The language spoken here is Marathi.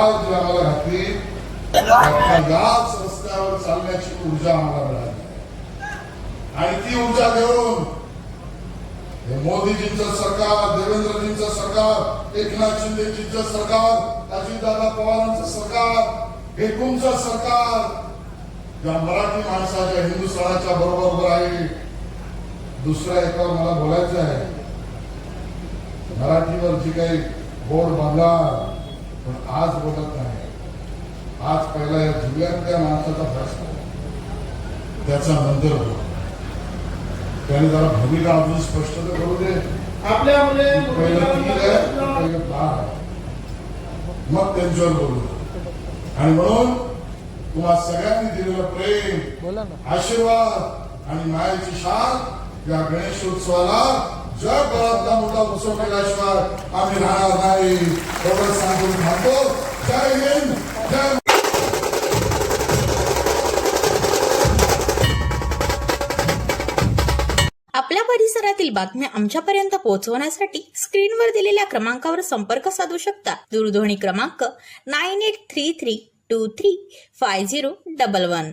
आज जी आम्हाला घातली याच रस्त्यावर चालण्याची ऊर्जा आम्हाला मिळाली. आणि ती ऊर्जा देऊन मोदीजींचं सरकार देवेंद्रजींचं सरकार एकनाथ शिंदेजींचं सरकार अजितदादा पवारांचं सरकार हे तुमचं सरकार ज्या मराठी माणसाच्या हिंदुस्थानाच्या बरोबर उभं आहे दुसऱ्या एकावर मला बोलायचं आहे. मराठीवर जी काही बोर्ड बांधला पण आज बोलत नाही. आज पहिला या जिल्ह्यातल्या माणसाचा फैसला त्याचा नंतर त्याने जरा भूमिका अजून स्पष्ट तर करू दे. आपल्यामुळे पहिलं तीन आहे पहिलं बार आहे. मग त्यांच्यावर बोलू आणि म्हणून तुम्हा सगळ्यांनी दिलेलं प्रेम आशीर्वाद आणि मायाची शान या गणेशोत्सवाला जगभरातला मोठा उत्सव केल्याशिवाय आम्ही राहणार नाही. एवढं सांगून थांबतो जय हिंद जय आपल्या परिसरातील बातम्या आमच्यापर्यंत पोहोचवण्यासाठी स्क्रीनवर दिलेल्या क्रमांकावर संपर्क साधू शकता. दूरध्वनी क्रमांक nine eight three three two three five zero double one.